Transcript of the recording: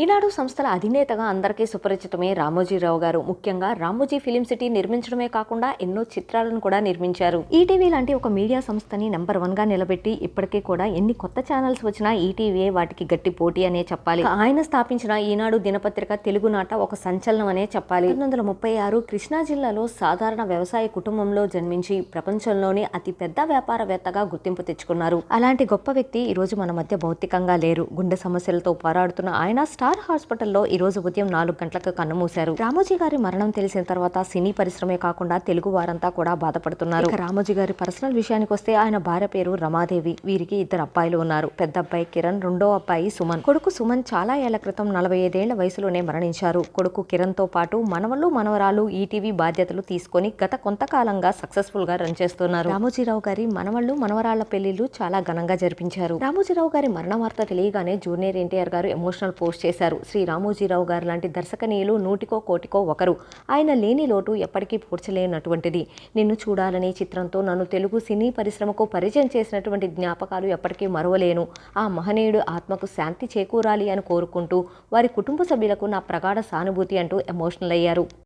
ఈనాడు సంస్థల అధినేతగా అందరికీ సుపరిచితమే రామోజీరావు గారు. ముఖ్యంగా రామోజీ ఫిలిం సిటీ నిర్మించడమే కాకుండా ఎన్నో చిత్రాలను కూడా నిర్మించారు. ఈటీవీ లాంటి ఒక మీడియా సంస్థని నెంబర్ వన్గా నిలబెట్టి ఇప్పటికీ కూడా ఎన్ని కొత్త ఛానల్స్ వచ్చినా ఈటీవీ వాటికి గట్టి పోటీ అనే చెప్పాలి. ఆయన స్థాపించిన ఈనాడు దినపత్రిక తెలుగునాట ఒక సంచలనం అనే చెప్పాలి. పంతొమ్మిది వందల ముప్పై ఆరు కృష్ణా జిల్లాలో సాధారణ వ్యవసాయ కుటుంబంలో జన్మించి ప్రపంచంలోనే అతి పెద్ద వ్యాపారవేత్తగా గుర్తింపు తెచ్చుకున్నారు. అలాంటి గొప్ప వ్యక్తి ఈ రోజు మన మధ్య భౌతికంగా లేరు. గుండె సమస్యలతో పోరాడుతున్న ఆయన స్టార్ హాస్పిటల్లో ఈ రోజు ఉదయం నాలుగు గంటలకు కన్నుమూశారు. రామోజీ గారి మరణం తెలిసిన తర్వాత సినీ పరిశ్రమే కాకుండా తెలుగు వారంతా కూడా బాధపడుతున్నారు. రామోజీ గారి పర్సనల్ విషయానికి వస్తే ఆయన భార్య పేరు రమాదేవి. వీరికి ఇద్దరు అబ్బాయిలు ఉన్నారు. పెద్ద అబ్బాయి కిరణ్ రెండో అబ్బాయి సుమన్. కొడుకు సుమన్ చాలా ఏళ్ళ క్రితం నలభై ఐదేళ్ళ వయసులోనే మరణించారు. కొడుకు కిరణ్తో పాటు మనవళ్ళు మనవరాలు ఈటీవీ బాధ్యతలు తీసుకొని గత కొంతకాలంగా సక్సెస్ఫుల్గా రన్ చేస్తున్నారు. రామోజీరావు గారి మనవళ్ళు మనవరాళ్ళ పెళ్ళిళ్ళు చాలా ఘనంగా జరిపించారు. రామోజీరావు గారి మరణ వార్త తెలియగానే జూనియర్ ఎన్టీఆర్ గారు ఎమోషనల్ పోస్ట్ చేశారు. శ్రీ రామోజీరావు గారు లాంటి దర్శకనీయులు నూటికో కోటికో ఒకరు. ఆయన లేని లోటు ఎప్పటికీ పూడ్చలేనటువంటిది. నిన్ను చూడాలనే చిత్రంతో నన్ను తెలుగు సినీ పరిశ్రమకు పరిచయం చేసినటువంటి జ్ఞాపకాలు ఎప్పటికీ మరవలేను. ఆ మహనీయుడు ఆత్మకు శాంతి చేకూరాలి అని కోరుకుంటూ వారి కుటుంబ సభ్యులకు నా ప్రగాఢ సానుభూతి అంటూ ఎమోషనల్ అయ్యారు.